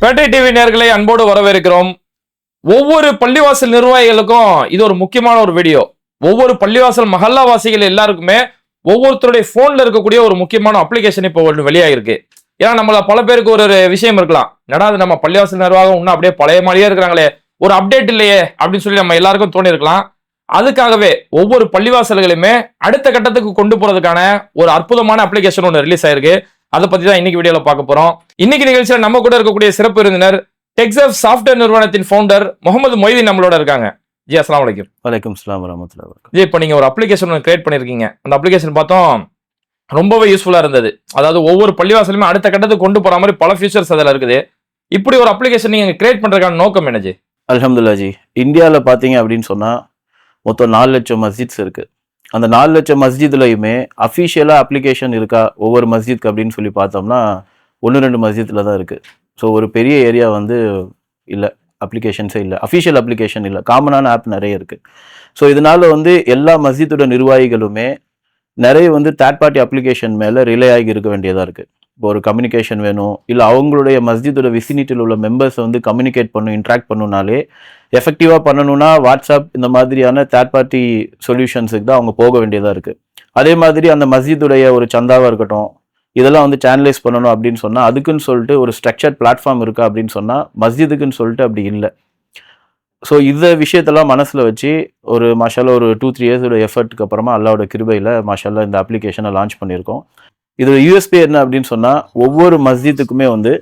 பேட்டை TV நேர்களை அன்போடு வரவேற்கிறோம். ஒவ்வொரு பள்ளிவாசல் நிர்வாகிகளுக்கும் இது ஒரு முக்கியமான ஒரு வீடியோ. ஒவ்வொரு பள்ளிவாசல் மஹல்லாவாசிகள் எல்லாருக்குமே ஒவ்வொருத்தருடைய போன்ல இருக்கக்கூடிய ஒரு முக்கியமான அப்ளிகேஷன் இப்போ ஒன்று வெளியாகிருக்கு ஏன்னா நம்மள பல பேருக்கு ஒரு ஒரு விஷயம் இருக்கலாம். என்னடா அது நம்ம பள்ளிவாசல் நிர்வாகம் இன்னும் அப்படியே பழைய மாதிரியே இருக்கிறாங்களே. ஒரு அப்டேட் இல்லையே அப்படின்னு சொல்லி நம்ம எல்லாருக்கும் தோணி இருக்கலாம் அதுக்காகவே ஒவ்வொரு பள்ளிவாசல்களையுமே அடுத்த கட்டத்துக்கு கொண்டு போறதுக்கான ஒரு அற்புதமான அப்ளிகேஷன் ஒன்று ரிலீஸ் ஆயிருக்கு. அதை பத்தி தான் இன்னைக்கு வீடியோல பார்க்க போறோம். இன்னைக்கு நிகழ்ச்சியில நம்ம கூட இருக்கக்கூடிய சிறப்பு விருந்தினர் டெக்ஸாப் சாஃப்ட்வேர் நிறுவனத்தின் ஃபவுண்டர் முகமது மொய்தீன் நம்மளோட இருக்காங்க. ஜி அஸ்லாம் வலைக்கும் வலைக்கம் ஸ்லாம் வரமத்துல ஜி இப்போ நீங்க ஒரு அப்ளிகேஷன் ஒன்று கிரியேட் பண்ணிருக்கீங்க. அந்த அப்ளிகேஷன் பார்த்தோம் ரொம்பவே யூஸ்ஃபுல்லா இருந்தது. அதாவது ஒவ்வொரு பள்ளிவாசலுமே அடுத்த கட்டத்துக்கு கொண்டு போற மாதிரி பல ஃபீச்சர்ஸ் அதில் இருக்குது. இப்படி ஒரு அப்ளிகேஷன் நீங்க கிரியேட் பண்றதுக்கான நோக்கம் என்ன ஜி? அல்ஹம்துல்லா ஜி. இந்தியாவில் பார்த்தீங்க அப்படின்னு சொன்னால் மொத்தம் நாலு லட்சம் மஸ்ஜித்ஸ் இருக்குது அந்த நாலு லட்சம் மஸ்ஜித்லையுமே அஃபிஷியலாக அப்ளிகேஷன் இருக்கா? ஒவ்வொரு மஸ்ஜித்க்கு அப்படின்னு சொல்லி பார்த்தோம்னா ஒன்று ரெண்டு மஸ்ஜித்தில் தான் இருக்குது ஸோ ஒரு பெரிய ஏரியா வந்து இல்லை. அப்ளிகேஷன்ஸே இல்லை. அஃபிஷியல் அப்ளிகேஷன் இல்லை. காமனான ஆப் நிறைய இருக்குது ஸோ இதனால் வந்து எல்லா மஸ்ஜித்தோட நிர்வாகிகளுமே நிறைய வந்து தேர்ட் பார்ட்டி அப்ளிகேஷன் மேலே ரிலே ஆகி இருக்க வேண்டியதாக இருக்குது இப்போ ஒரு கம்யூனிகேஷன் வேணும் இல்லை அவங்களுடைய மஸ்ஜிதோட விசினிட்டியில் உள்ள மெம்பர்ஸை வந்து கம்யூனிகேட் பண்ணும் இன்ட்ராக்ட் பண்ணுனாலே எஃபெக்டிவாக பண்ணணும்னா வாட்ஸ்அப் இந்த மாதிரியான தேர்ட் பார்ட்டி சொல்யூஷன்ஸுக்கு தான் அவங்க போக வேண்டியதாக இருக்குது அதே மாதிரி அந்த மஸ்ஜிதுடைய ஒரு சந்தாவாக இருக்கட்டும் இதெல்லாம் வந்து சேனலைஸ் பண்ணணும் அப்படின்னு சொன்னால் அதுக்குன்னு சொல்லிட்டு ஒரு ஸ்ட்ரக்சர்ட் பிளாட்ஃபார்ம் இருக்கா அப்படின்னு சொன்னால் மஸ்ஜிதுக்குன்னு சொல்லிட்டு அப்படி இல்லை. ஸோ இந்த விஷயத்தெல்லாம் மனசில் வச்சு ஒரு மாஷால ஒரு டூ த்ரீ இயர்ஸோட எஃபர்ட்டுக்கு அப்புறமா அல்லாவோட கிருபையில் மாஷால இந்த அப்ளிகேஷனை லான்ச் பண்ணியிருக்கோம். இதோட யூஎஸ்பி என்ன அப்படின்னு சொன்னால் ஒவ்வொரு மஸ்ஜித்துக்குமே வந்து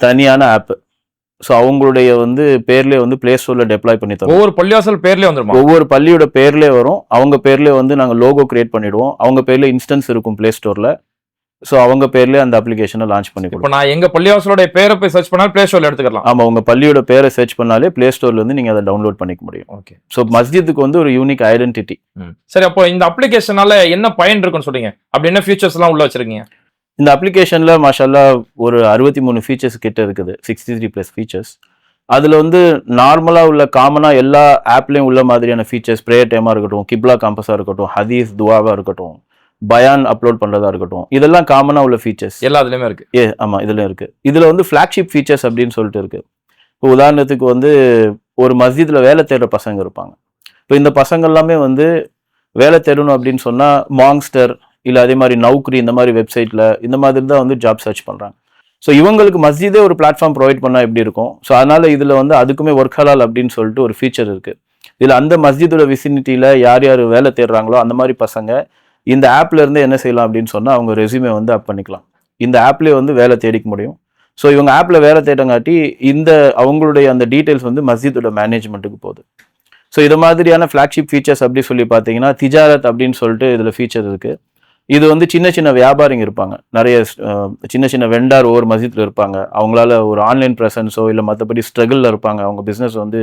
தனியான ஆப் ஸோ அவங்களுடைய வந்து பேர்லேயே வந்து ப்ளே ஸ்டோரில் டெப்ளாய் பண்ணி தரோம் ஒவ்வொரு பள்ளிவாசல் பேர்லயே வந்துருமா? ஒவ்வொரு பள்ளியோட பேர்லேயே வரும். அவங்க பேர்லேயே வந்து நாங்கள் லோகோ கிரியேட் பண்ணிடுவோம். அவங்க பேர்ல இன்ஸ்டன்ஸ் இருக்கும் ப்ளே ஸ்டோரில் ஸோ அவங்க பேர்லேயே அந்த அப்ளிகேஷனை லான்ச் பண்ணி இப்போ நான் எங்க பள்ளிவாசலோட பேரை போய் சர்ச் பண்ணாலும் பிளே ஸ்டோர்ல எடுத்துக்கலாம். ஆமாம் உங்கள் பள்ளியோட பேரை சர்ச் பண்ணாலே ப்ளே ஸ்டோர்லேருந்து நீங்கள் அதை டவுன்லோட் பண்ணிக்க முடியும். ஓகே ஸோ மஸ்ஜித்துக்கு வந்து ஒரு யூனிக் ஐடென்டிட்டி சரி அப்போ இந்த அப்ளிகேஷனால என்ன பயன் இருக்குன்னு சொல்றீங்க? அப்படி என்ன ஃபீச்சர்ஸ் எல்லாம் உள்ள வச்சிருக்கீங்க? இந்த அப்ளிகேஷனில் மாஷால்லா ஒரு அறுபத்தி மூணு ஃபீச்சர்ஸ் கிட்ட இருக்குது. சிக்ஸ்டி த்ரீ ப்ளஸ் ஃபீச்சர்ஸ் அதில் வந்து நார்மலாக உள்ள காமனாக எல்லா ஆப்லேயும் உள்ள மாதிரியான ஃபீச்சர்ஸ் ப்ரேயர் டைமாக இருக்கட்டும் கிப்லா காம்பஸாக இருக்கட்டும் ஹதீஸ் துவாவாக இருக்கட்டும். பயான் அப்லோட் பண்ணுறதா இருக்கட்டும். இதெல்லாம் காமனாக உள்ள ஃபீச்சர்ஸ் எல்லாத்துலயுமே இருக்கு. ஏ ஆமாம் இதில் இருக்குது இதில் வந்து ஃப்ளாக்ஷிப் ஃபீச்சர்ஸ் அப்படின்னு சொல்லிட்டு இருக்குது இப்போ உதாரணத்துக்கு வந்து ஒரு மஸ்ஜிதில் வேலை தேடுற பசங்க இருப்பாங்க. இப்போ இந்த பசங்க எல்லாமே வந்து வேலை தேடணும் அப்படின்னு சொன்னால் மாங்ஸ்டர் இல்லை அதே மாதிரி நௌக்ரி இந்த மாதிரி வெப்சைட்டில் இந்த மாதிரி தான் வந்து ஜாப் சர்ச் பண்ணுறாங்க ஸோ இவங்களுக்கு மஸ்ஜிதே ஒரு பிளாட்ஃபார்ம் ப்ரொவைட் பண்ணால் எப்படி இருக்கும்? ஸோ அதனால் இதில் வந்து அதுக்குமே ஒர்க் ஹலால் அப்படின்னு சொல்லிட்டு ஒரு ஃபீச்சர் இருக்குது இதில் அந்த மஸ்ஜிதோட விசினிட்டியில் யார் யார் வேலை தேடுறாங்களோ அந்த மாதிரி பசங்க இந்த ஆப்லேருந்து என்ன செய்யலாம் அப்படின்னு சொன்னால் அவங்க ரெஸ்யூமே வந்து அப் பண்ணிக்கலாம். இந்த ஆப்லேயே வந்து வேலை தேடிக்க முடியும். ஸோ இவங்க ஆப்பில் வேலை தேட்டங்காட்டி இந்த அவங்களுடைய அந்த டீட்டெயில்ஸ் வந்து மஸ்ஜிதோட மேனேஜ்மெண்ட்டுக்கு போகுது. ஸோ இது மாதிரியான ஃப்ளாக்ஷிப் ஃபீச்சர்ஸ் அப்படி சொல்லி பார்த்தீங்கன்னா திஜாரத் அப்படின்னு சொல்லிட்டு இதில் ஃபீச்சர் இருக்குது இது வந்து சின்ன சின்ன வியாபாரிங்க இருப்பாங்க. நிறைய சின்ன சின்ன வெண்டார் ஒவ்வொரு மஸ்ஜித்தில் இருப்பாங்க. அவங்களால ஒரு ஆன்லைன் ப்ரெசன்ஸோ இல்லை மற்றபடி ஸ்ட்ரகிளில் இருப்பாங்க. அவங்க பிஸ்னஸ் வந்து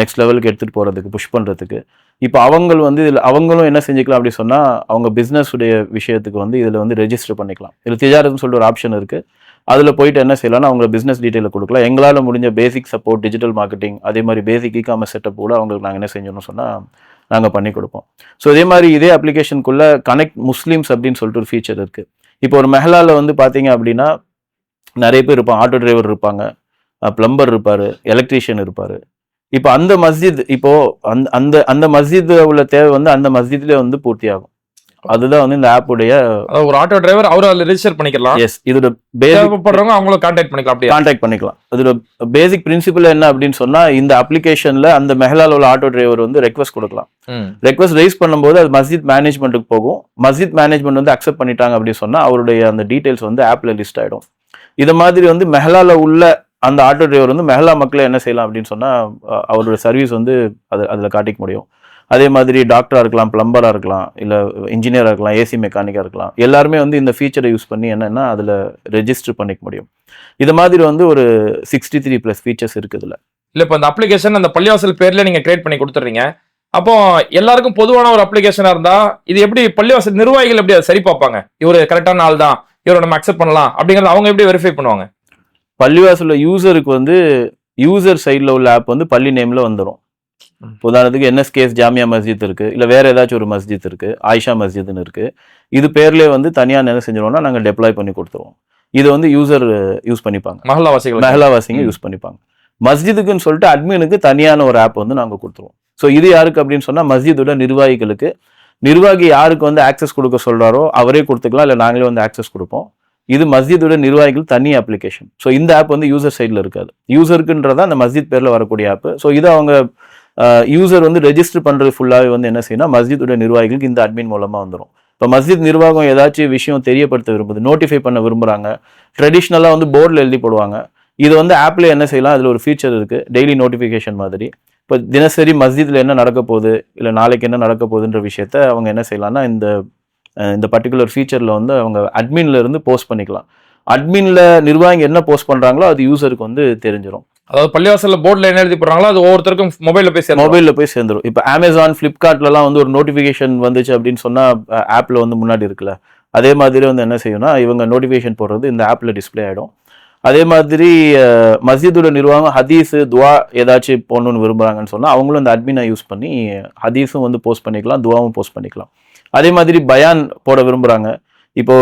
நெக்ஸ்ட் லெவலுக்கு எடுத்துகிட்டு போகிறதுக்கு புஷ் பண்ணுறதுக்கு இப்போ அவங்க வந்து இதில் அவங்களும் என்ன செஞ்சுக்கலாம் அப்படி சொன்னால் அவங்க பிஸ்னஸுடைய உடைய விஷயத்துக்கு வந்து இதில் வந்து ரெஜிஸ்டர் பண்ணிக்கலாம். இதில் திஜாரத்னு சொல்லிட்டு ஒரு ஆப்ஷன் இருக்குது அதில் போயிட்டு என்ன செய்யலாம்னா அவங்க பிஸ்னஸ் டீட்டெயிலை கொடுக்கலாம். எங்களால் முடிஞ்ச பேசிக் சப்போர்ட் டிஜிட்டல் மார்க்கெட்டிங் அதே மாதிரி பேசிக் இ காமர்ஸ் செட்டப் கூட அவங்களுக்கு நாங்கள் என்ன செஞ்சோம்னு சொன்னால் நாங்கள் பண்ணி கொடுப்போம். ஸோ இதே மாதிரி இதே அப்ளிகேஷனுக்குள்ள கனெக்ட் முஸ்லீம்ஸ் அப்படின்னு சொல்லிட்டு ஒரு ஃபீச்சர் இருக்குது இப்போ ஒரு மெஹலாவில் வந்து பார்த்தீங்க அப்படின்னா நிறைய பேர் இருப்பாங்க. ஆட்டோ டிரைவர் இருப்பாங்க. பிளம்பர் இருப்பார். எலக்ட்ரீஷியன் இருப்பார். இப்போ அந்த மஸ்ஜித் இப்போது அந்த அந்த அந்த மஸ்ஜித் உள்ள தேவை வந்து அந்த மஸ்ஜித்லேயே வந்து பூர்த்தி ஆகும். அதுதான் வந்து இந்த ஆப்புடைய ஒரு ஆட்டோ டிரைவர் அவரை அதுல ரெஜிஸ்டர் பண்ணிக்கலாம். எஸ் இதோட தேவைப்படுறவங்க அவங்கள கான்டாக்ட் பண்ணிக்கலாம் அப்படியே? கான்டாக்ட் பண்ணிக்கலாம். அதோட பேசிக் பிரின்சிபல் என்ன அப்படின்னு சொன்னா இந்த அப்ளிகேஷன்ல அந்த மெஹலால உள்ள ஆட்டோ டிரைவர் வந்து ரெக்வஸ்ட் கொடுக்கலாம். ரெக்வஸ்ட் ரைஸ் பண்ணும்போது அது மஸ்ஜித் மேனேஜ்மெண்ட்டுக்கு போகும். மஸ்ஜித் மேனேஜ்மெண்ட் வந்து அக்செப்ட் பண்ணிட்டாங்க அப்படின்னு சொன்னா அவருடைய அந்த டீடைல்ஸ் வந்து ஆப்ல லிஸ்ட் ஆயிடும். இது மாதிரி வந்து மெஹலால உள்ள அந்த ஆட்டோ டிரைவர் வந்து மெஹலா மக்களை என்ன செய்யலாம் அப்படின்னு சொன்னா அவரோட சர்வீஸ் வந்து அது அதில் காட்டிக்க முடியும். அதே மாதிரி டாக்டரா இருக்கலாம் பிளம்பரா இருக்கலாம் இல்ல இன்ஜினியரா இருக்கலாம் ஏசி மெக்கானிக்கா இருக்கலாம். எல்லாருமே வந்து இந்த ஃபீச்சரை யூஸ் பண்ணி என்னன்னா அதுல ரெஜிஸ்டர் பண்ணிக்க முடியும். இது மாதிரி வந்து ஒரு சிக்ஸ்டி த்ரீ ப்ளஸ் ஃபீச்சர்ஸ் இருக்குது இதுல. இல்ல இப்ப இந்த அப்ளிகேஷன் அந்த பள்ளிவாசல் பேர்ல நீங்க கிரியேட் பண்ணி கொடுத்துறீங்க அப்போ எல்லாருக்கும் பொதுவான ஒரு அப்ளிகேஷனா இருந்தா இது எப்படி பள்ளிவாசல் நிர்வாகிகள் எப்படி அதை சரி பார்ப்பாங்க? இவரு கரெக்டான ஆள் தான் இவரை நம்ம அக்செப்ட் பண்ணலாம் அப்படிங்கறத அவங்க எப்படி வெரிஃபை பண்ணுவாங்க? பள்ளிவாசல்ல யூசருக்கு வந்து யூசர் சைடில் உள்ள ஆப் வந்து பள்ளி நேம்ல வந்துடும். உதாரணத்துக்கு என்எஸ்கேஎஸ் ஜாமியா மஸ்ஜித் இருக்கு இல்ல வேற ஏதாச்சும் ஒரு மஸ்ஜித் இருக்கு ஆயிஷா மஸ்ஜித்னு இருக்கு. இது பேர்லயே வந்து தனியா என்ன செஞ்சிருவோம்னா நாங்க டெப்ளாய் பண்ணி கொடுத்துருவோம். இது வந்து யூசர் யூஸ் பண்ணிப்பாங்க. மஹல்லா வாசிகள் மஹலாவாசிங்க ம். யூஸ் பண்ணிப்பாங்க. மஸ்ஜிதுக்குன்னு சொல்லிட்டு அட்மினுக்கு தனியான ஒரு ஆப் வந்து நாங்க கொடுத்துருவோம். ஸோ இது யாருக்கு அப்படின்னு சொன்னா மஸ்ஜிதோட நிர்வாகிகளுக்கு. நிர்வாகி யாருக்கு வந்து ஆக்சஸ் கொடுக்க சொல்றாரோ அவரே கொடுத்துக்கலாம் இல்லை நாங்களே வந்து ஆக்சஸ் கொடுப்போம். இது மஸ்ஜிதோட நிர்வாகிகள் தனி அப்ளிகேஷன் ஸோ இந்த ஆப் வந்து யூசர் சைடில் இருக்காது. யூசருக்குன்றதா அந்த மஸ்ஜித் பேர்ல வரக்கூடிய ஆப் ஸோ இதை அவங்க யூசர் வந்து ரெஜிஸ்டர் பண்ணுறது ஃபுல்லாகவே வந்து என்ன செய்யணும் மஸ்ஜிதோட நிர்வாகிகளுக்கு இந்த அட்மின் மூலமாக வந்துடும் இப்போ மஸ்ஜித் நிர்வாகம் ஏதாச்சும் விஷயம் தெரியப்படுத்த விரும்புது நோட்டிஃபை பண்ண விரும்புகிறாங்க ட்ரெடிஷ்னலாக வந்து போர்டில் எழுதி போடுவாங்க. இது வந்து ஆப்பில் என்ன செய்யலாம் அதில் ஒரு ஃபீச்சர் இருக்குது டெய்லி நோட்டிஃபிகேஷன் மாதிரி. இப்போ தினசரி மஸ்ஜித்தில் என்ன நடக்க போகுது இல்லை நாளைக்கு என்ன நடக்க போகுதுன்ற விஷயத்த அவங்க என்ன செய்யலாம்னா இந்த இந்த பர்டிகுலர் ஃபீச்சரில் வந்து அவங்க அட்மின்லேருந்து போஸ்ட் பண்ணிக்கலாம். அட்மினில் நிர்வாகி என்ன போஸ்ட் பண்ணுறாங்களோ அது யூசருக்கு வந்து தெரிஞ்சிடும் அதாவது பள்ளிவாசல்ல போர்டில் என்ன எழுதி போடுறாங்களோ அது ஒவ்வொருத்தருக்கும் மொபைலில் போய் சேர்ந்து மொபைலில் போய் சேர்ந்துடும் இப்போ அமேசான் ஃப்ளிப்கார்ட்லலாம் வந்து ஒரு நோட்டிஃபிகேஷன் வந்துச்சு அப்படின்னு சொன்னால் ஆப்பில் வந்து முன்னாடி இருக்குல்ல? அதே மாதிரி வந்து என்ன செய்யும்னா இவங்க நோட்டிஃபிகேஷன் போடுறது இந்த ஆப்பில் டிஸ்ப்ளே ஆகிடும் அதே மாதிரி மஸ்ஜிதோட நிர்வாகம் ஹதீஸ் துவா ஏதாச்சும் போடணும்னு விரும்புகிறாங்கன்னு சொன்னால் அவங்களும் இந்த அட்மினை யூஸ் பண்ணி ஹதீஸும் வந்து போஸ்ட் பண்ணிக்கலாம் துவாவும் போஸ்ட் பண்ணிக்கலாம். அதே மாதிரி பயான் போட விரும்புகிறாங்க இப்போ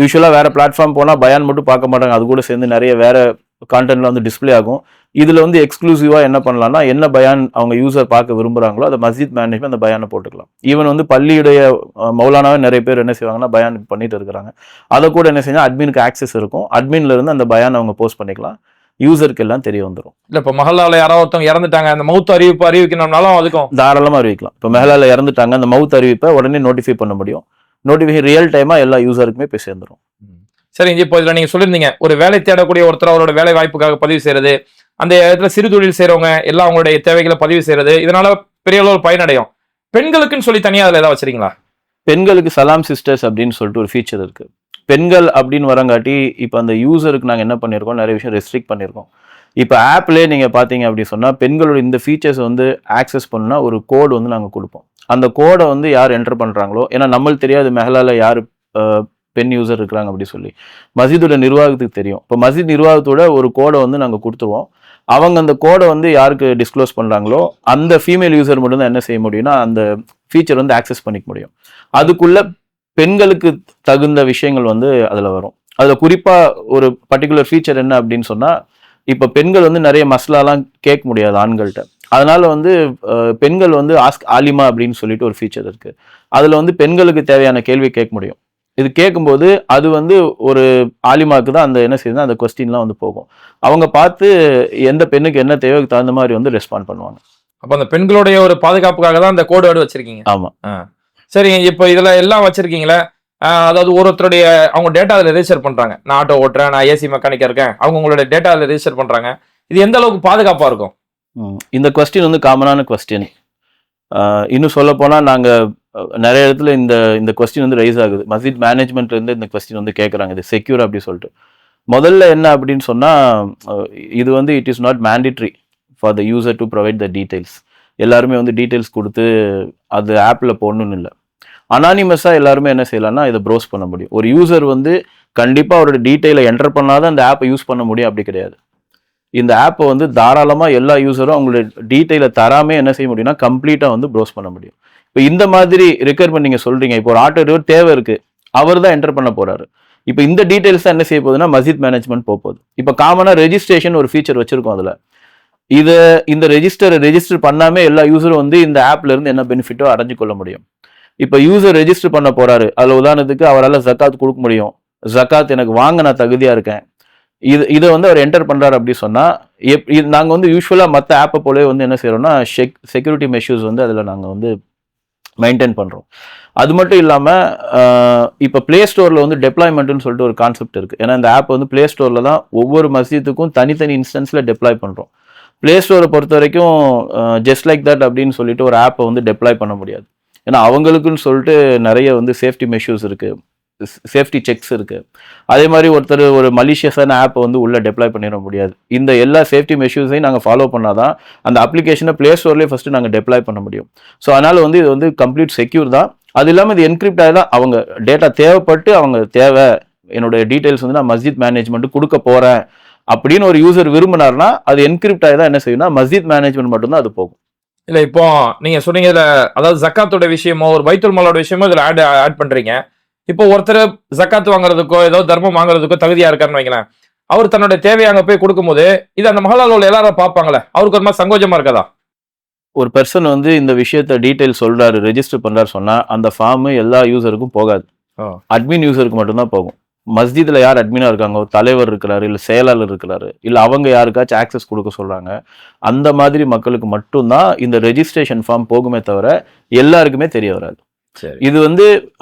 யூஸ்வலாக வேறு பிளாட்ஃபார்ம் போனால் பயான் மட்டும் பார்க்க மாட்டாங்க. அது கூட சேர்ந்து நிறைய வேறு கான்டென்ட்ல வந்து டிஸ்ப்ளே ஆகும். இதுல வந்து எக்ஸ்க்ளூசிவா என்ன பண்ணலாம்னா என்ன பயான் அவங்க யூசர் பார்க்க விரும்புறாங்களோ அதை மஸ்ஜித் மேனேஜ்மெண்ட் அந்த பயானை போட்டுக்கலாம். ஈவன் வந்து பள்ளியுடைய மௌலானாவே நிறைய பேர் என்ன செய்வாங்கன்னா பயான் பண்ணிட்டு இருக்கிறாங்க. அதை கூட என்ன செஞ்சா அட்மினுக்கு ஆக்சஸ் இருக்கும். அட்மின்ல இருந்து அந்த பயான் அவங்க போஸ்ட் பண்ணிக்கலாம். யூசருக்கு எல்லாம் தெரிய வந்துடும் இல்ல இப்ப மஹல்லால யாராவது ஒருத்தவங்க இறந்துட்டாங்க அந்த மவுத் அறிவிப்பு அறிவிக்கணும்னாலும் அதுக்கும். தாராளமா அறிவிக்கலாம். இப்போ மெஹலால இறந்துட்டாங்க அந்த மவுத் அறிவிப்பை உடனே நோட்டிஃபை பண்ண முடியும். நோட்டிஃபை ரியல் டைமா எல்லா யூசருக்குமே போய் சேர்ந்துரும். சரிங்க இப்போ இதில் நீங்கள் சொல்லியிருந்தீங்க. ஒரு வேலை தேடக்கூடிய ஒருத்தர் அவரோட வேலை வாய்ப்புக்காக பதிவு செய்கிறது அந்த இடத்துல சிறு தொழில் செய்கிறவங்க எல்லாம் அவங்களுடைய தேவைகளை பதிவு செய்கிறது இதனால பெரிய அளவு பயனடையும். பெண்களுக்குன்னு சொல்லி தனியாக அதில் ஏதாவது வச்சுருக்கீங்களா? பெண்களுக்கு சலாம் சிஸ்டர்ஸ் அப்படின்னு சொல்லிட்டு ஒரு ஃபீச்சர் இருக்குது பெண்கள் அப்படின்னு வரங்காட்டி இப்போ அந்த யூசருக்கு நாங்கள் என்ன பண்ணியிருக்கோம் நிறைய விஷயம் ரெஸ்ட்ரிக்ட் பண்ணியிருக்கோம் இப்போ ஆப்லேயே நீங்கள் பார்த்தீங்க அப்படி சொன்னால் பெண்களோட இந்த ஃபீச்சர்ஸ் வந்து ஆக்சஸ் பண்ணா ஒரு கோடு வந்து நாங்கள் கொடுப்போம். அந்த கோடை வந்து யார் என்டர் பண்ணுறாங்களோ ஏன்னா நம்மளுக்கு தெரியாது மெஹலால யார் பெண் யூசர் இருக்கிறாங்க அப்படி சொல்லி. மஸ்ஜிதோட நிர்வாகத்துக்கு தெரியும். இப்போ மஸ்ஜித் நிர்வாகத்தோட ஒரு கோடை வந்து நாங்கள் கொடுத்துருவோம். அவங்க அந்த கோடை வந்து யாருக்கு டிஸ்க்ளோஸ் பண்ணுறாங்களோ அந்த ஃபீமேல் யூசர் மட்டும்தான் என்ன செய்ய முடியும்னா அந்த ஃபீச்சர் வந்து ஆக்சஸ் பண்ணிக்க முடியும். அதுக்குள்ள பெண்களுக்கு தகுந்த விஷயங்கள் வந்து அதில் வரும். அதில் குறிப்பாக ஒரு பர்டிகுலர் ஃபீச்சர் என்ன அப்படின்னு சொன்னால் இப்போ பெண்கள் வந்து நிறைய மஸ்லாலாம் கேட்க முடியாது ஆண்கள்கிட்ட. அதனால வந்து பெண்கள் வந்து ஆஸ்க் ஆலிமா அப்படின்னு சொல்லிட்டு ஒரு ஃபீச்சர் இருக்கு. அதுல வந்து பெண்களுக்கு தேவையான கேள்வி கேட்க முடியும். இது கேட்கும்போது அது வந்து ஒரு ஆலிமாக்கு தான் அந்த என்ன செய்யுதுன்னா அந்த கொஸ்டின்லாம் வந்து போகும். அவங்க பார்த்து எந்த பெண்ணுக்கு என்ன தேவைக்கு தகுந்த மாதிரி வந்து ரெஸ்பாண்ட் பண்ணுவாங்க. அப்ப அந்த பெண்களுடைய ஒரு பாதுகாப்புக்காக தான் அந்த கோடு வேர்டு வச்சிருக்கீங்க. ஆமா. சரி இப்போ இதுல எல்லாம் வச்சிருக்கீங்களே அதாவது ஒருத்தருடைய அவங்க டேட்டா அதில் ரெஜிஸ்டர் பண்றாங்க. நான் ஆட்டோ ஓட்டுறேன் நான் ஏசி மெக்கானிக்கா இருக்கேன் அவங்க உங்களோட டேட்டா அதில் ரெஜிஸ்டர் பண்றாங்க. இது எந்த அளவுக்கு பாதுகாப்பா இருக்கும். இந்த கொஸ்டின் வந்து காமனான கொஸ்டின் இன்னும் சொல்ல போனா நாங்க அஹ், நிறைய இடத்துல இந்த இந்த கொஸ்டின் வந்து ரைஸ் ஆகுது. மஸ்ஜித் மேனேஜ்மெண்ட்லேருந்து இந்த கொஸ்டின் வந்து கேட்குறாங்க இது செக்யூர் அப்படி சொல்லிட்டு. முதல்ல என்ன அப்படின்னு சொன்னால் இது வந்து it is not mandatory for the user to provide the details எல்லாருமே வந்து டீட்டெயில்ஸ் கொடுத்து அது ஆப்பில் போடணும்னு இல்லை. அனானிமஸாக எல்லாருமே என்ன செய்யலாம்னா இதை ப்ரோஸ் பண்ண முடியும். ஒரு யூசர் வந்து கண்டிப்பாக அவரோட டீட்டெயிலை என்டர் பண்ணாதான் அந்த ஆப்பை யூஸ் பண்ண முடியும். அப்படி கிடையாது. இந்த ஆப்பை வந்து தாராளமாக எல்லா யூசரும் அவங்களோட டீட்டெயிலை தராமே என்ன செய்ய முடியும்னா கம்ப்ளீட்டாக வந்து ப்ரோஸ் பண்ண முடியும். இப்போ இந்த மாதிரி ரெக்யர்மெண்ட் நீங்கள் சொல்கிறீங்க இப்போ ஒரு ஆட்டோ டிரைவர் தேவை இருக்குது அவர் தான் என்டர் பண்ண போகிறாரு இப்போ இந்த டீட்டெயில்ஸ் தான் என்ன செய்ய போகுதுன்னா மஸ்ஜித் மேனேஜ்மெண்ட் போக போகுது. இப்போ காமனாக ரெஜிஸ்ட்ரேஷன் ஒரு ஃபீச்சர் வச்சுருக்கோம் அதில். இது இந்த ரெஜிஸ்டர் ரெஜிஸ்டர் பண்ணாமே எல்லா யூசரும் வந்து இந்த ஆப்லேருந்து என்ன பெனிஃபிட்டோ அடைஞ்சு கொள்ள முடியும். இப்போ யூசர் ரெஜிஸ்டர் பண்ண போகிறாரு அதில் உதாரணத்துக்கு அவரால் ஜக்காத் கொடுக்க முடியும். ஜக்காத் எனக்கு வாங்க நான் தகுதியாக இருக்கேன். இது இதை வந்து அவர் என்டர் பண்ணுறாரு அப்படி சொன்னால் எப் இது நாங்கள் வந்து யூஸ்வலாக மற்ற ஆப்பை போலவே வந்து என்ன செய்கிறோம்னா செக் செக்யூரிட்டி மெஷர்ஸ் வந்து அதில் நாங்கள் வந்து மெயின்டைன் பண்ணுறோம் அது மட்டும் இல்லாமல் இப்போ ப்ளே பிளே வந்து டெப்ளாய்மெண்ட்னு சொல்லிட்டு ஒரு கான்செப்ட் இருக்குது ஏன்னா இந்த ஆப் வந்து பிளே ஸ்டோரில் தான் ஒவ்வொரு மசித்துக்கும் தனித்தனி இன்ஸ்டன்ஸில் டெப்ளாய் பண்ணுறோம் பிளே ஸ்டோரை பொறுத்த வரைக்கும் ஜஸ்ட் லைக் தட் அப்படின்னு சொல்லிட்டு ஒரு ஆப்பை வந்து டெப்ளாய் பண்ண முடியாது. ஏன்னா அவங்களுக்குன்னு சொல்லிட்டு நிறைய வந்து சேஃப்டி மெஷர்ஸ் இருக்குது சேஃப்டி செக்ஸ் இருக்குது அதே மாதிரி ஒருத்தர் ஒரு மலிஷியஸான ஆப்பை வந்து உள்ளே டெப்ளாய் பண்ணிட முடியாது. இந்த எல்லா சேஃப்டி மெஷர்ஸையும் நாங்கள் ஃபாலோ பண்ணால் தான் அந்த அப்ளிகேஷனை ப்ளே ஸ்டோர்லேயே ஃபஸ்ட்டு நாங்கள் டெப்ளாய் பண்ண முடியும். ஸோ அதனால் வந்து இது வந்து கம்ப்ளீட் செக்யூர் தான். அது இல்லாமல் இது என்கிரிப்ட் ஆகி தான் அவங்க டேட்டா தேவைப்பட்டு அவங்க தேவை. என்னோட டீட்டெயில்ஸ் வந்து நான் மஸ்ஜித் மேனேஜ்மெண்ட்டு கொடுக்க போகிறேன் அப்படின்னு ஒரு யூசர் விரும்பினார்னா அது என்கிரிப்ட் ஆகி தான் என்ன செய்யும்னா மஸ்ஜித் மேனேஜ்மெண்ட் மட்டும்தான் அது போகும். இல்லை இப்போ நீங்கள் சொன்னீங்க இதில் அதாவது ஜக்காத்தோட விஷயமோ ஒரு பைத்துல் மாலோட விஷயமோ இதில் ஆட் ஆட் பண்ணுறீங்க இப்போ ஒருத்தர் ஜக்காத் வாங்குறதுக்கோ ஏதோ தர்மம் வாங்குறதுக்கோ தகுதியா இருக்காருன்னு வைங்களேன். அவர் தன்னுடைய தேவையை அங்க போய் கொடுக்கும்போது இது அந்த மஹல்லால உள்ள எல்லாரும் பார்ப்பாங்களே அவருக்கு ஒரு மாதிரி சங்கோஜமா இருக்காதா? ஒரு பர்சன் வந்து இந்த விஷயத்த டீடைல் சொல்றாரு ரெஜிஸ்டர் பண்றாரு சொன்னா அந்த ஃபார்ம் எல்லா யூசருக்கும் போகாது. அட்மின் யூசருக்கு மட்டும்தான் போகும். மஸ்ஜித்ல யார் அட்மினா இருக்காங்க? ஒரு தலைவர் இருக்கிறாரு இல்ல செயலாளர் இருக்கிறாரு இல்ல அவங்க யாருக்காச்சும் ஆக்சஸ் கொடுக்க சொல்றாங்க. அந்த மாதிரி மக்களுக்கு மட்டும்தான் இந்த ரெஜிஸ்ட்ரேஷன் ஃபார்ம் போகுமே தவிர எல்லாருக்குமே தெரிய வராது. இது வந்து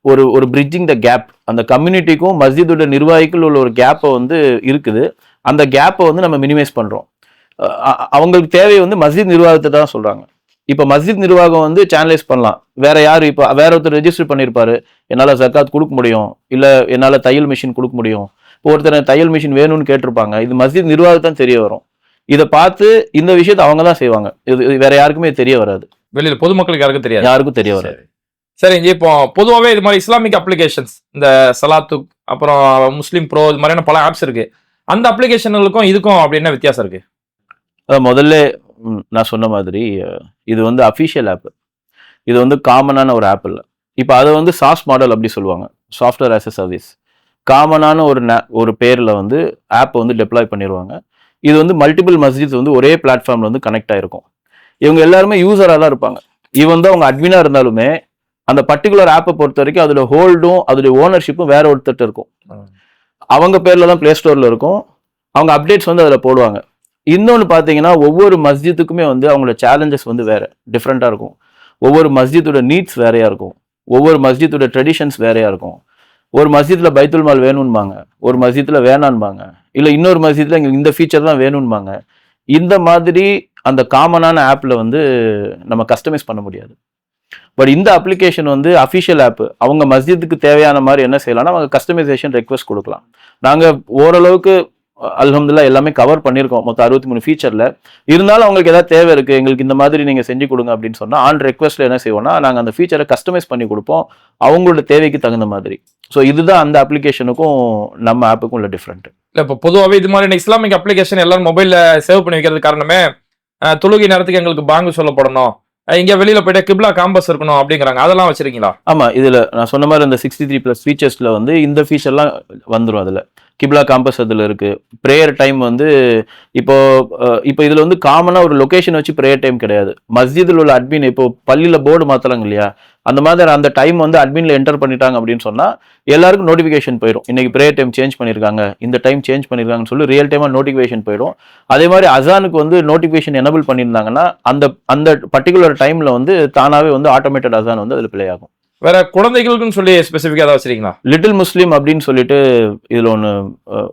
ஒரு ஒரு பிரிட்ஜிங் த கேப் அந்த கம்யூனிட்டிக்கும் மஸ்ஜிதோட நிர்வாகிக்குள் உள்ள ஒரு கேப்பை வந்து இருக்குது. அந்த கேப்பை வந்து நம்ம மினிமைஸ் அ- அவங்களுக்கு தேவை வந்து மஸ்ஜித் நிர்வாகத்தை தான் சொல்றாங்க. இப்போ மஸ்ஜித் நிர்வாகம் வந்து சேனலைஸ் பண்ணலாம். வேற யார் இப்போ வேற ஒருத்தர் ரெஜிஸ்டர் பண்ணியிருப்பாரு என்னால் ஜக்காத் கொடுக்க முடியும். இல்லை என்னால் தையல் மிஷின் கொடுக்க முடியும். இப்போ ஒருத்தர் தையல் மிஷின் வேணும்னு கேட்டிருப்பாங்க. இது மஸ்ஜித் நிர்வாகத்தான் தெரிய வரும். இதை பார்த்து இந்த விஷயத்தை அவங்க தான் செய்வாங்க. இது வேற யாருக்குமே தெரிய வராது. வெளியில பொதுமக்களுக்கு யாருக்கும் தெரியாது. யாருக்கும் தெரிய வராது. சரிங்க இப்போ பொதுவாகவே இது மாதிரி இஸ்லாமிக் அப்ளிகேஷன்ஸ் இந்த சலாத்து அப்புறம் முஸ்லீம் ப்ரோ இது மாதிரியான பல ஆப்ஸ் இருக்கு. அந்த அப்ளிகேஷன்களுக்கும் இதுக்கும் அப்படி என்ன வித்தியாசம் இருக்கு? முதல்ல நான் சொன்ன மாதிரி இது வந்து அஃபிஷியல் ஆப் இது வந்து காமனான ஒரு ஆப் இல்லை. இப்போ அதை வந்து சாஸ் மாடல் அப்படி சொல்லுவாங்க. சாஃப்ட்வேர் ஆஸ் எ சர்வீஸ் காமனான ஒரு ஒரு பேரில் வந்து ஆப் வந்து டெப்ளாய் பண்ணிடுவாங்க இது வந்து மல்டிபிள் மஸ்ஜித் வந்து ஒரே பிளாட்ஃபார்மில் வந்து கனெக்ட் ஆகிருக்கும் இவங்க எல்லாருமே யூஸராக தான் இருப்பாங்க. இவன் தான் அவங்க அட்மினாக இருந்தாலுமே அந்த பர்டிகுலர் ஆப்பை பொறுத்த வரைக்கும் அதோட ஹோல்டும் அதோடைய ஓனர்ஷிப்பும் வேற ஒருத்தர்கிட்ட இருக்கும். அவங்க பேரில் தான் ப்ளே ஸ்டோரில் இருக்கும். அவங்க அப்டேட்ஸ் வந்து அதில் போடுவாங்க. இன்னொன்று பார்த்தீங்கன்னா ஒவ்வொரு மஸ்ஜித்துக்குமே வந்து அவங்களோட சேலஞ்சஸ் வந்து வேறு டிஃப்ரெண்ட்டாக இருக்கும். ஒவ்வொரு மஸ்ஜித்தோட நீட்ஸ் வேறையாக இருக்கும். ஒவ்வொரு மஸ்ஜித்தோட ட்ரெடிஷன்ஸ் வேறையாக இருக்கும். ஒரு மஸ்ஜித்தில் பைத்துல் மால் வேணும்பாங்க. ஒரு மஸ்ஜித்தில் வேணான்பாங்க இல்லை இன்னொரு மஸ்ஜித்தில் எங்களுக்கு இந்த ஃபீச்சர் தான் வேணும்பாங்க. இந்த மாதிரி அந்த காமனான ஆப்பில் வந்து நம்ம கஸ்டமைஸ் பண்ண முடியாது. பட் இந்த அப்ளிகேஷன் வந்து அஃபிஷியல் ஆப் அவங்க மஸ்ஜித்துக்கு தேவையான மாதிரி என்ன செய்யலாம்னா அவங்க கஸ்டமைசேஷன் ரெக்வஸ்ட் கொடுக்கலாம். நாங்கள் ஓரளவுக்கு அலமதுல்லா எல்லாமே கவர் பண்ணியிருக்கோம். மொத்தம் அறுபத்தி மூணு ஃபீச்சரில் இருந்தாலும் அவங்களுக்கு ஏதாவது தேவை இருக்குது எங்களுக்கு இந்த மாதிரி நீங்கள் செஞ்சு கொடுங்க அப்படின்னு சொன்னால் ஆன் ரெக்வஸ்ட்டில் என்ன செய்வோம்னா நாங்கள் அந்த ஃபீச்சரை கஸ்டமைஸ் பண்ணி கொடுப்போம். அவங்களோட தேவைக்கு தகுந்த மாதிரி. ஸோ இதுதான் அந்த அப்ளிகேஷனுக்கும் நம்ம ஆப்புக்கும் உள்ள டிஃப்ரெண்ட் இல்லை இப்போ பொதுவாகவே இது மாதிரி இஸ்லாமிக் அப்ளிகேஷன் எல்லாரும் மொபைலில் சேவ் பண்ணி வைக்கிறது காரணமே அஹ், தொழுகை நேரத்துக்கு எங்களுக்கு பாங்கு சொல்லப்படணும். இங்க வெளியில போயிட்டு கிப்லா காம்பஸ் இருக்கணும் அப்படிங்கிறாங்க. அதெல்லாம் வச்சிருக்கீங்களா? ஆமாம் இதில் நான் சொன்ன மாதிரி இந்த சிக்ஸ்டி த்ரீ ப்ளஸ் ஃபீச்சர்ஸில் வந்து இந்த ஃபீச்சர்லாம் வந்துடும் அதில். கிப்லா காம்பஸ் அதில் இருக்குது ப்ரேயர் டைம் வந்து இப்போ இப்போ இதில் வந்து காமனாக ஒரு லொகேஷன் வச்சு ப்ரேயர் டைம் கிடையாது. மஸ்ஜிதில் உள்ள அட்மின் இப்போ பள்ளியில் போர்டு மாற்றலாங்க இல்லையா? அந்த மாதிரி அந்த டைம் வந்து அட்மினில் என்டர் பண்ணிட்டாங்க அப்படின்னு சொன்னால் எல்லாருக்கும் நோட்டிஃபிகேஷன் போயிடும் இன்றைக்கி ப்ரேயர் டைம் சேஞ்ச் பண்ணியிருக்காங்க இந்த டைம் சேஞ்ச் பண்ணியிருக்காங்கன்னு சொல்லி ரியல் டைமாக நோட்டிஃபிகேஷன் போயிடும் அதே மாதிரி அசானுக்கு வந்து நோட்டிஃபிகேஷன் எனபிள் பண்ணியிருந்தாங்கன்னா அந்த அந்த பர்டிகுலர் டைமில் வந்து தானாகவே வந்து ஆட்டோமேட்டட் அசான் வந்து அதில் பிளே ஆகும். வேற குழந்தைகளுக்குன்னு சொல்லி ஸ்பெசிஃபிக்காக ஏதாவது வச்சிருக்கீங்களா? லிட்டில் முஸ்லீம் அப்படின்னு சொல்லிட்டு இதில் ஒன்று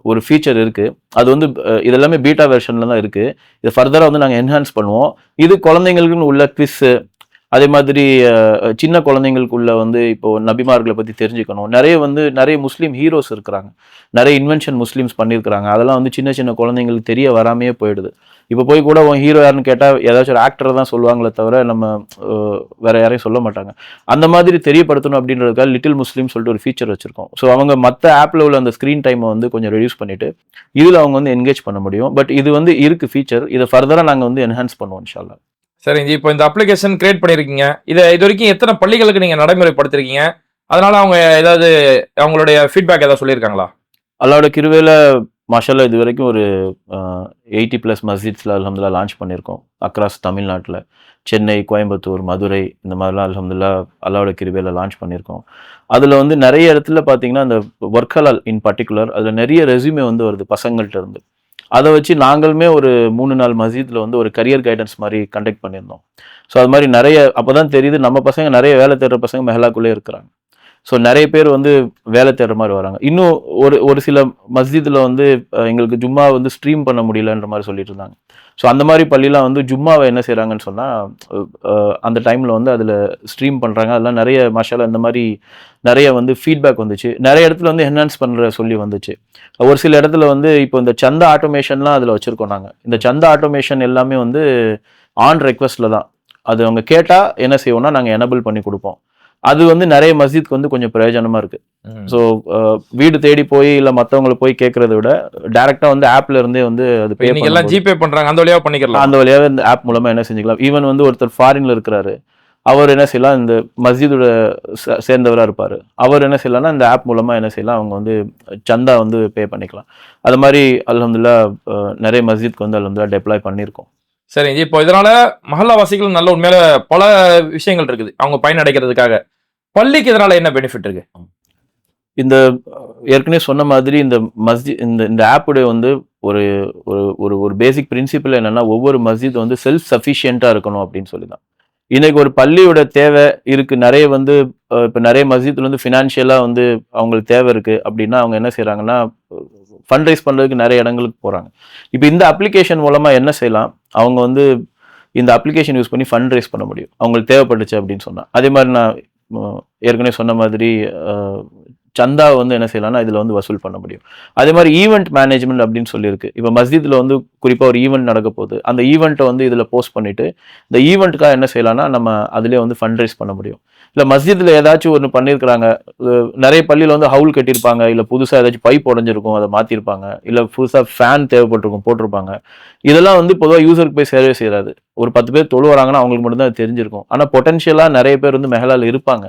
ஒரு ஃபீச்சர் இருக்கு. அது வந்து இதெல்லாமே இது எல்லாமே பீட்டா வெர்ஷன்ல தான் இருக்கு. இது ஃபர்தராக வந்து நாங்கள் என்ஹான்ஸ் பண்ணுவோம். இது குழந்தைங்களுக்குன்னு உள்ள குவிஸ் அதே மாதிரி சின்ன குழந்தைங்களுக்குள்ள வந்து இப்போ நபிமார்களை பற்றி தெரிஞ்சுக்கணும். நிறைய வந்து நிறைய முஸ்லீம் ஹீரோஸ் இருக்கிறாங்க. நிறைய இன்வென்ஷன் முஸ்லீம்ஸ் பண்ணியிருக்கிறாங்க. அதெல்லாம் வந்து சின்ன சின்ன குழந்தைங்களுக்கு தெரிய வராமையே போயிடுது. இப்போ போய் கூட உன் ஹீரோ யாருன்னு கேட்டால் ஏதாச்சும் ஒரு ஆக்டரை தான் சொல்லுவாங்களே தவிர நம்ம வேற யாரையும் சொல்ல மாட்டாங்க. அந்த மாதிரி தெரியப்படுத்தணும் அப்படின்றதுக்காக லிட்டில் முஸ்லீம் சொல்லிட்டு ஒரு ஃபீச்சர் வச்சிருக்கோம். ஸோ அவங்க மற்ற ஆப்பில் உள்ள அந்த ஸ்க்ரீன் டைமை வந்து கொஞ்சம் ரெடியூஸ் பண்ணிட்டு இதில் அவங்க வந்து என்கேஜ் பண்ண முடியும். பட் இது வந்து இருக்கு ஃபீச்சர் இதை ஃபர்தராக நாங்கள் வந்து என்ஹான்ஸ் பண்ணுவோம் இன்ஷால்லா சரிங்க இப்போ இந்த அப்ளிகேஷன் கிரியேட் பண்ணியிருக்கீங்க இதை இது வரைக்கும் எத்தனை பள்ளிகளுக்கு நீங்கள் நடைமுறைப்படுத்திருக்கீங்க? அதனால அவங்க ஏதாவது அவங்களுடைய ஃபீட்பேக் ஏதாவது சொல்லியிருக்காங்களா? அல்லாவோட கிருவேல மாஷால்லா இது வரைக்கும் ஒரு எயிட்டி ப்ளஸ் மஸ்ஜித்ஸில் அலமதுல்லா லான்ச் பண்ணியிருக்கோம். அக்ராஸ் தமிழ்நாட்டில். சென்னை கோயம்புத்தூர் மதுரை இந்த மாதிரிலாம் அலமதுல்லா அல்லாவோட கிருவேல லான்ச் பண்ணியிருக்கோம். அதில் வந்து நிறைய இடத்துல பார்த்தீங்கன்னா அந்த ஒர்க்கலால் இன் பர்டிகுலர் அதில் நிறைய ரெஸ்யூமே வந்து வருது பசங்கள்கிட்ட இருந்து. அதை வச்சு நாங்களுமே ஒரு மூணு நாள் மசீதில் வந்து ஒரு கரியர் கைடன்ஸ் மாதிரி கண்டக்ட் பண்ணியிருந்தோம். ஸோ அது மாதிரி நிறைய அப்போ தான் தெரியுது நம்ம பசங்க நிறைய வேலை தேடுற பசங்க மெஹலாக்குள்ளே இருக்கிறாங்க. ஸோ நிறைய பேர் வந்து வேலை தேடுற மாதிரி வராங்க. இன்னும் ஒரு ஒரு சில மஸ்ஜிதில் வந்து எங்களுக்கு ஜும்மா வந்து ஸ்ட்ரீம் பண்ண முடியலன்ற மாதிரி சொல்லிட்டு இருந்தாங்க. ஸோ அந்த மாதிரி பள்ளிலாம் வந்து ஜும்மாவை என்ன செய்கிறாங்கன்னு சொன்னால் அந்த டைமில் வந்து அதில் ஸ்ட்ரீம் பண்ணுறாங்க அதெல்லாம் நிறைய மஷாலா இந்த மாதிரி நிறைய வந்து ஃபீட்பேக் வந்துச்சு. நிறைய இடத்துல வந்து என்ஹான்ஸ் பண்ணுற சொல்லி வந்துச்சு. ஒரு சில இடத்துல வந்து இப்போ இந்த சந்தா ஆட்டோமேஷன்லாம் அதில் வச்சுருக்கோம் நாங்கள் இந்த சந்தா ஆட்டோமேஷன் எல்லாமே வந்து ஆன் ரெக்வஸ்ட்டில் தான். அது அவங்க கேட்டால் என்ன செய்வோம்னா நாங்கள் எனபிள் பண்ணி கொடுப்போம். அது வந்து நிறைய மஸ்ஜித்க்கு வந்து கொஞ்சம் பிரயோஜனமாக இருக்குது ஸோ வீடு தேடி போய் இல்லை மற்றவங்களை போய் கேட்கறத விட டேரெக்டாக வந்து ஆப்ல இருந்தே வந்து அது எல்லாம் ஜிபே பண்றாங்க அந்த வழியா பண்ணிக்கலாம் அந்த வழியாவே இந்த ஆப் மூலமா என்ன செஞ்சுக்கலாம். ஈவன் வந்து ஒருத்தர் ஃபாரின்ல இருக்கிறாரு அவர் என்ன செய்யலாம் இந்த மஸ்ஜிதோட சே- சேர்ந்தவரா இருப்பாரு. அவர் என்ன செய்யலாம்னா இந்த ஆப் மூலமா என்ன செய்யலாம் அவங்க வந்து சந்தா வந்து பே பண்ணிக்கலாம். அது மாதிரி அல்ஹம்துலில்லாஹ் அஹ், நிறைய மஸ்ஜித்க்கு வந்து அல்ஹம்துலில்லாஹ் டெப்ளாய் பண்ணியிருக்கோம். சரிங்க இப்போ இதனால மஹல்லா வாசிகள் நல்ல உண்மையில பல விஷயங்கள் இருக்குது. அவங்க பயனடைக்கிறதுக்காக பள்ளிக்கு இதனால என்ன பெனிஃபிட் இருக்கு? இந்த ஏற்கனவே சொன்ன மாதிரி இந்த மஸ்ஜித் இந்த இந்த ஆப்புடைய வந்து ஒரு ஒரு ஒரு ஒரு பேசிக் பிரின்சிபல் என்னன்னா ஒவ்வொரு மஸ்ஜித் வந்து செல்ஃப் சஃபிஷியண்டா இருக்கணும் அப்படின்னு சொல்லி தான் இன்னைக்கு ஒரு பள்ளியோட தேவை இருக்கு. நிறைய வந்து இப்போ நிறைய மஸ்ஜித்ல வந்து ஃபினான்ஷியலாக வந்து அவங்களுக்கு தேவை இருக்கு அப்படின்னா அவங்க என்ன செய்கிறாங்கன்னா ஃபண்ட் ரைஸ் பண்ணுறதுக்கு நிறைய இடங்களுக்கு போகிறாங்க இப்போ இந்த அப்ளிகேஷன் மூலமா என்ன செய்யலாம்? அவங்க வந்து இந்த அப்ளிகேஷன் யூஸ் பண்ணி ஃபண்ட் ரைஸ் பண்ண முடியும். அவங்களுக்கு தேவைப்பட்டுச்சு அப்படின்னு சொன்னால் அதே மாதிரி நான் ஏற்கனவே சொன்ன மாதிரி சந்தா வந்து என்ன செய்யலாம்னா இதில் வந்து வசூல் பண்ண முடியும். அதே மாதிரி ஈவெண்ட் மேனேஜ்மெண்ட் அப்படின்னு சொல்லியிருக்கு. இப்போ மஸ்ஜித்ல வந்து குறிப்பாக ஒரு ஈவெண்ட் நடக்க போகுது. அந்த ஈவெண்ட்டை வந்து இதில் போஸ்ட் பண்ணிவிட்டு இந்த ஈவெண்ட்டுக்காக என்ன செய்யலாம்னா நம்ம அதிலே வந்து ஃபண்ட் ரைஸ் பண்ண முடியும். இல்லை மஸ்ஜிதில் ஏதாச்சும் ஒன்று பண்ணியிருக்கிறாங்க நிறைய பள்ளியில் வந்து ஹவுல் கட்டியிருப்பாங்க. இல்லை புதுசாக ஏதாச்சும் பைப் உடஞ்சிருக்கும் அதை மாற்றிருப்பாங்க இல்லை புதுசாக ஃபேன் தேவைப்பட்டிருக்கும் போட்டிருப்பாங்க. இதெல்லாம் வந்து பொதுவாக யூசருக்கு போய் சேரவே செய்யாது. ஒரு பத்து பேர் தொழுவுறாங்கன்னா அவங்களுக்கு மட்டும்தான் அது தெரிஞ்சிருக்கும். ஆனால் பொட்டன்ஷியலாக நிறைய பேர் வந்து மெஹலால இருப்பாங்க.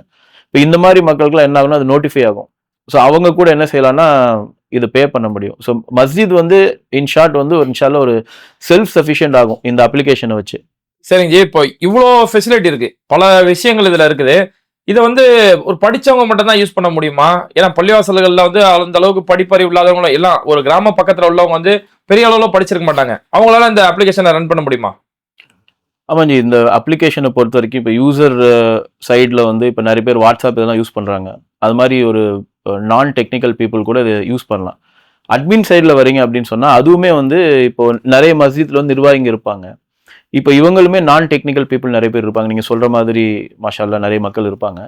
இப்போ இந்த மாதிரி மக்களுக்குலாம் என்ன ஆகும்னா அது நோட்டிஃபை ஆகும். ஸோ அவங்க கூட என்ன செய்யலாம்னா இது பே பண்ண முடியும். ஸோ மஸ்ஜித் வந்து இன் ஷார்ட் வந்து ஒரு இன்ஷால்ல ஒரு செல்ஃப் சஃபிஷியன்ட் ஆகும் இந்த அப்ளிகேஷனை வச்சு. சரிங்க இப்போ இவ்வளோ ஃபெசிலிட்டி இருக்கு. பல விஷயங்கள் இதில் இருக்குது. இதை வந்து ஒரு படித்தவங்க மட்டும்தான் யூஸ் பண்ண முடியுமா? ஏன்னா பள்ளிவாசல்களில் வந்து அந்த அளவுக்கு படிப்பறிவு இல்லாதவங்க எல்லாம் ஒரு கிராம பக்கத்தில் உள்ளவங்க வந்து பெரிய அளவில் படிச்சிருக்க மாட்டாங்க. அவங்களால இந்த அப்ளிகேஷனை ரன் பண்ண முடியுமா? ஆமாம் ஜி இந்த அப்ளிகேஷனை பொறுத்த வரைக்கும் இப்போ யூசர் சைடில் வந்து இப்போ நிறைய பேர் வாட்ஸ்அப் இதெல்லாம் யூஸ் பண்ணுறாங்க அது மாதிரி ஒரு நான் டெக்னிக்கல் பீப்புள் கூட இதை யூஸ் பண்ணலாம். அட்மின் சைடில் வரீங்க அப்படின்னு சொன்னால் அதுவுமே வந்து இப்போ நிறைய மஸ்ஜித்தில் வந்து நிர்வாகிங்க இருப்பாங்க. இப்போ இவங்களுமே நான் டெக்னிக்கல் பீப்புள் நிறைய பேர் இருப்பாங்க. நீங்கள் சொல்கிற மாதிரி மாஷால்லா நிறைய மக்கள் இருப்பாங்க.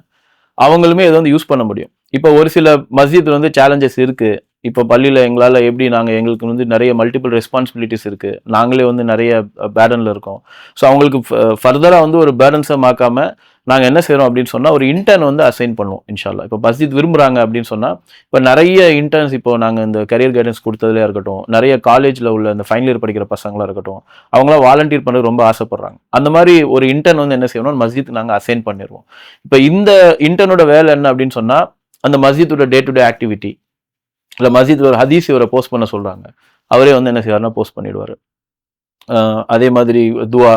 அவங்களுமே இதை வந்து யூஸ் பண்ண முடியும். இப்போ ஒரு சில மஸ்ஜித் வந்து சேலஞ்சஸ் இருக்குது இப்போ பள்ளியில் எங்களால் எப்படி நாங்கள் எங்களுக்கு வந்து நிறைய மல்டிபிள் ரெஸ்பான்சிபிலிட்டிஸ் இருக்குது நாங்களே வந்து நிறைய பேடனில் இருக்கோம். ஸோ அவங்களுக்கு ஃபர்தராக வந்து ஒரு பேலன்ஸை மாக்காமல் நாங்கள் என்ன செய்கிறோம் அப்படின்னு சொன்னால் ஒரு இன்டர்ன் வந்து அசைன் பண்ணுவோம் இன்ஷால்லா இப்போ மஸ்ஜித் விரும்புகிறாங்க அப்படின்னு சொன்னால் இப்போ நிறைய இன்டர்ன்ஸ் இப்போ நாங்கள் இந்த கரியர் கைடன்ஸ் கொடுத்ததுலேயே இருக்கட்டும் நிறைய காலேஜில் உள்ள இந்த ஃபைனல் இயர் படிக்கிற பசங்களாக இருக்கட்டும் அவங்களாம் வாலண்டியர் பண்ண ரொம்ப ஆசைப்படுறாங்க. அந்த மாதிரி ஒரு இன்டர்ன் வந்து என்ன செய்யணும் மஸ்ஜித் நாங்கள் அசைன் பண்ணிடுவோம் இப்போ இந்த இன்டர்னோட வேலை என்ன அப்படின்னு சொன்னால் அந்த மஸ்ஜித்தோட டே டு டே ஆக்டிவிட்டி இல்லை மஸ்ஜித் ஒரு ஹதீஸ் இவரை போஸ்ட் பண்ண சொல்கிறாங்க அவரே வந்து என்ன செய்வார்னா போஸ்ட் பண்ணிடுவார். அதே மாதிரி துவா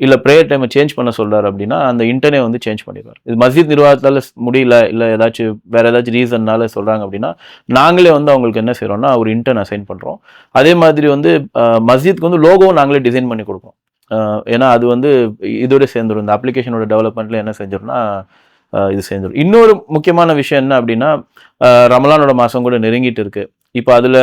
இல்லை ப்ரேயர் டைமை சேஞ்ச் பண்ண சொல்கிறார் அப்படின்னா அந்த இன்டர்னே வந்து சேஞ்ச் பண்ணிடுவார். இது மஸ்ஜித் நிர்வாகத்தால் முடியல இல்லை ஏதாச்சும் வேறு ஏதாச்சும் ரீசன்னால சொல்கிறாங்க அப்படின்னா நாங்களே வந்து அவங்களுக்கு என்ன செய்கிறோம்னா ஒரு இன்டர்ன் அசைன் பண்ணுறோம் அதே மாதிரி வந்து மஸ்ஜித்க்கு வந்து லோகோவும் நாங்களே டிசைன் பண்ணி கொடுப்போம். ஏன்னா அது வந்து இதோட சேர்ந்துடும் இந்த அப்ளிகேஷனோட டெவலப்மெண்ட்டில் என்ன செஞ்சிடும்னா இது சேர்ந்துடும் இன்னொரு முக்கியமான விஷயம் என்ன அப்படின்னா ரமலானோட மாதம் கூட நெருங்கிட்டு இருக்குது இப்போ அதில்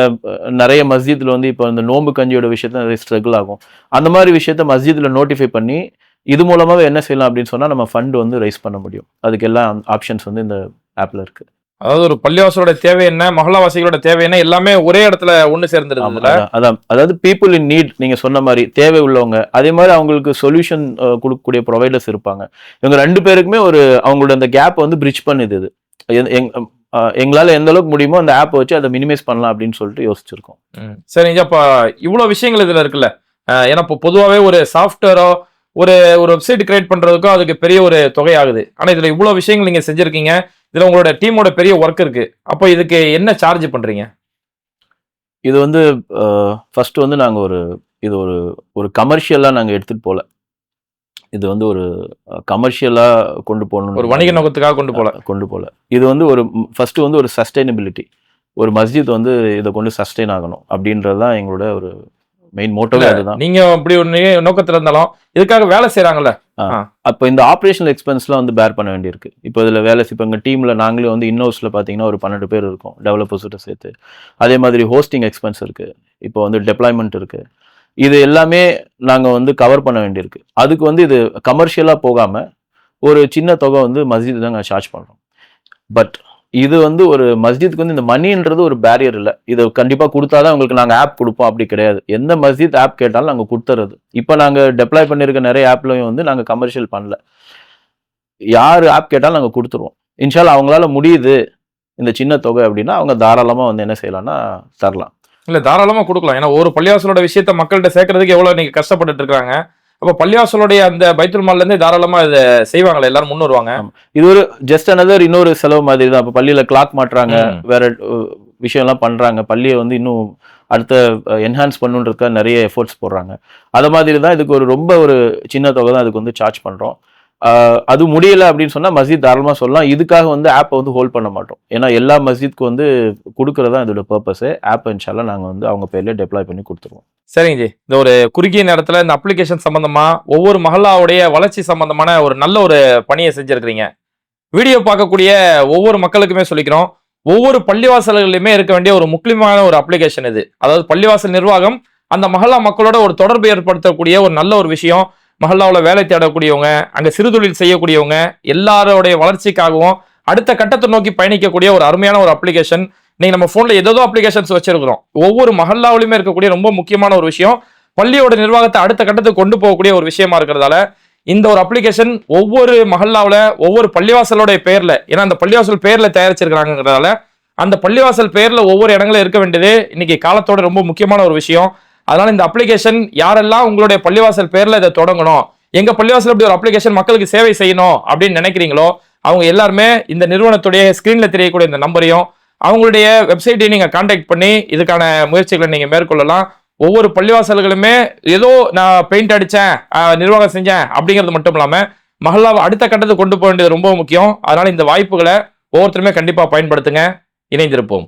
நிறைய மஸ்ஜித்ல வந்து இப்போ இந்த நோன்பு கஞ்சியோட விஷயத்த நிறைய ஸ்ட்ரகிள் ஆகும். அந்த மாதிரி விஷயத்த மஸ்ஜிதில் நோட்டிஃபை பண்ணி இது மூலமாவே என்ன செய்யலாம் அப்படின்னு சொன்னா நம்ம ஃபண்ட் வந்து ரைஸ் பண்ண முடியும். அதுக்கு எல்லாம் ஆப்ஷன்ஸ் வந்து இந்த ஆப்ல இருக்கு. அதாவது ஒரு பள்ளிவாசலோட தேவை என்ன மஹல்லாவாசிகளோட தேவை என்ன எல்லாமே ஒரே இடத்துல ஒண்ணு சேர்ந்துருது ஆமா, அதான், அதாவது பீப்புள் இன் நீட் நீங்க சொன்ன மாதிரி தேவை உள்ளவங்க அதே மாதிரி அவங்களுக்கு சொல்யூஷன் கொடுக்கக்கூடிய ப்ரொவைடர்ஸ் இருப்பாங்க. இவங்க ரெண்டு பேருக்குமே ஒரு அவங்களோட அந்த கேப் வந்து பிரிட்ஜ் பண்ணுது இது. எங்களால எந்த அளவுக்கு முடியுமோ அந்த ஆப் வச்சு அதை மினிமைஸ் பண்ணலாம் அப்படின்னு சொல்லிட்டு யோசிச்சிருக்கோம். சரிங்க அப்ப இவ்வளவு விஷயங்கள் இதுல இருக்குல்ல. ஏன்னா இப்போ பொதுவாகவே ஒரு சாஃப்ட்வேரோ ஒரு ஒரு வெப்சைட் கிரியேட் பண்றதுக்கோ அதுக்கு பெரிய ஒரு தொகை ஆகுது ஆனா இதுல இவ்வளவு விஷயங்கள் நீங்க செஞ்சிருக்கீங்க. இதுல உங்களோட டீமோட பெரிய ஒர்க் இருக்கு. அப்போ இதுக்கு என்ன சார்ஜ் பண்றீங்க? இது வந்து ஃபர்ஸ்ட் வந்து நாங்க ஒரு இது ஒரு ஒரு கமர்ஷியலா நாங்க எடுத்துட்டு போல. இது வந்து ஒரு கமர்ஷியலா கொண்டு போகணும் ஒரு வணிக நோக்கத்துக்காக கொண்டு போல கொண்டு போல இது வந்து ஒரு ஃபர்ஸ்ட் வந்து ஒரு சஸ்டைனபிலிட்டி ஒரு மஸ்ஜித் வந்து இதை கொண்டு சஸ்டைன் ஆகணும் அப்படின்றது தான் எங்களோட ஒரு மெயின் மோட்டோவே அதுதான். நீங்க இப்படி ஒரு நோக்கத்துல இருந்தாலும் இதுக்காக வேலை செய்யறாங்கல்ல அப்போ இந்த ஆப்ரேஷனல் எக்ஸ்பென்ஸ்லாம் வந்து பேர் பண்ண வேண்டியிருக்கு. இப்போ இதில் வேலை இப்போ எங்கள் டீமில் நாங்களே வந்து இன்னோஸில் பார்த்தீங்கன்னா ஒரு பன்னெண்டு பேர் இருக்கோம் டெவலப்பர்ஸ்கிட்ட சேர்த்து. அதே மாதிரி ஹோஸ்டிங் எக்ஸ்பென்ஸ் இருக்குது இப்போ வந்து டெப்ளாய்மெண்ட் இருக்குது இது எல்லாமே நாங்கள் வந்து கவர் பண்ண வேண்டியிருக்கு. அதுக்கு வந்து இது கமர்ஷியலாக போகாமல் ஒரு சின்ன தொகை வந்து மஸ்ஜித் தான் சார்ஜ் பண்ணுறோம் பட் இது வந்து ஒரு மஸ்ஜித்துக்கு வந்து இந்த மணின்றது ஒரு பேரியர் இல்லை. இதை கண்டிப்பாக கொடுத்தாதான் உங்களுக்கு நாங்கள் ஆப் கொடுப்போம். அப்படி கிடையாது. எந்த மஸ்ஜித் ஆப் கேட்டாலும் நாங்கள் கொடுத்துறது. இப்போ நாங்கள் டெப்ளாய் பண்ணியிருக்க நிறைய ஆப்லையும் வந்து நாங்கள் கமர்ஷியல் பண்ணல. யார் ஆப் கேட்டாலும் நாங்கள் கொடுத்துருவோம். இன்ஷால் அவங்களால முடியுது இந்த சின்ன தொகை அப்படின்னா அவங்க தாராளமாக வந்து என்ன செய்யலாம்னா தரலாம். இல்ல தாராளமா கொடுக்கலாம். ஏன்னா ஒரு பள்ளிவாசலோட விஷயத்த மக்கள்கிட்ட சேர்க்கறதுக்கு எவ்வளவு நீங்க கஷ்டப்பட்டுட்டு இருக்காங்க அப்ப பள்ளிவாசலுடைய அந்த பைத்துல் மால்ல இருந்து தாராளமா இதை செய்வாங்களா எல்லாரும் முன் வருவாங்க. இது ஒரு ஜஸ்ட் another இன்னொரு செலவு மாதிரி தான். இப்போ பள்ளியில கிளாக் மாட்டுறாங்க. வேற விஷயம்லாம் பண்றாங்க. பள்ளியை வந்து இன்னும் அடுத்த என்ஹான்ஸ் பண்ணுன்றதுக்காக நிறைய எஃபோர்ட்ஸ் போடுறாங்க. அது மாதிரி தான் இதுக்கு ஒரு ரொம்ப ஒரு சின்ன தொகை தான் அதுக்கு வந்து சார்ஜ் பண்றோம். ஆஹ், அது முடியல அப்படின்னு சொன்னால் மஸ்ஜித் தாராளமாக சொல்லலாம். இதுக்காக வந்து ஆப்பை வந்து ஹோல்ட் பண்ண மாட்டோம். ஏன்னா எல்லா மஸ்ஜித்க்கு வந்து கொடுக்குறது தான் இதோட பர்பஸ் ஆப் இன்ஷால்லாம் நாங்கள் வந்து அவங்க பேரில் டெப்ளாய் பண்ணி கொடுத்துருவோம். சரிங்க ஜி. இந்த ஒரு குறுகிய நேரத்தில் இந்த அப்ளிகேஷன் சம்மந்தமாக ஒவ்வொரு மகளாவுடைய வளர்ச்சி சம்பந்தமான ஒரு நல்ல ஒரு பணியை செஞ்சுருக்கிறீங்க. வீடியோ பார்க்கக்கூடிய ஒவ்வொரு மக்களுக்குமே சொல்லிக்கிறோம். ஒவ்வொரு பள்ளிவாசல்கள்லையுமே இருக்க வேண்டிய ஒரு முக்கியமான ஒரு அப்ளிகேஷன் இது. அதாவது பள்ளிவாசல் நிர்வாகம் அந்த மகளா மக்களோட ஒரு தொடர்பு ஏற்படுத்தக்கூடிய ஒரு நல்ல ஒரு விஷயம். மஹல்லாவில் வேலை தேடக்கூடியவங்க அங்க சிறுதொழில் செய்யக்கூடியவங்க எல்லாரோடைய வளர்ச்சிக்காகவும் அடுத்த கட்டத்தை நோக்கி பயணிக்கக்கூடிய ஒரு அருமையான ஒரு அப்ளிகேஷன் நீங்க நம்ம ஃபோனில் ஏதோ அப்ளிகேஷன்ஸ் வச்சிருக்கிறோம். ஒவ்வொரு மஹல்லாவிலுமே இருக்கக்கூடிய ரொம்ப முக்கியமான ஒரு விஷயம். பள்ளியோட நிர்வாகத்தை அடுத்த கட்டத்துக்கு கொண்டு போகக்கூடிய ஒரு விஷயமா இருக்கிறதால இந்த ஒரு அப்ளிகேஷன் ஒவ்வொரு மஹல்லாவில் ஒவ்வொரு பள்ளிவாசலோட பேரில் ஏன்னா அந்த பள்ளிவாசல் பேரில் தயாரிச்சிருக்கிறாங்கிறதால அந்த பள்ளிவாசல் பேரில் ஒவ்வொரு இடங்களும் இருக்க வேண்டியது இன்னைக்கு காலத்தோட ரொம்ப முக்கியமான ஒரு விஷயம். அதனால இந்த அப்ளிகேஷன் யாரெல்லாம் உங்களுடைய பள்ளிவாசல் பேர்ல இதை தொடங்கணும் எங்க பள்ளிவாசல் அப்படி ஒரு அப்ளிகேஷன் மக்களுக்கு சேவை செய்யணும் அப்படின்னு நினைக்கிறீங்களோ அவங்க எல்லாருமே இந்த நிறுவனத்துடைய ஸ்கிரீன்ல தெரியக்கூடிய இந்த நம்பரையும் அவங்களுடைய வெப்சைட்டையும் நீங்க கான்டாக்ட் பண்ணி இதுக்கான முயற்சிகளை நீங்க மேற்கொள்ளலாம். ஒவ்வொரு பள்ளிவாசல்களுமே ஏதோ நான் பெயிண்ட் அடித்தேன் நிர்வாகம் செஞ்சேன் அப்படிங்கிறது மட்டும் இல்லாமல் மகளாவை அடுத்த கட்டத்துக்கு கொண்டு போக வேண்டியது ரொம்ப முக்கியம். அதனால் இந்த வாய்ப்புகளை ஒவ்வொருத்தருமே கண்டிப்பாக பயன்படுத்துங்க. இணைந்திருப்போம்.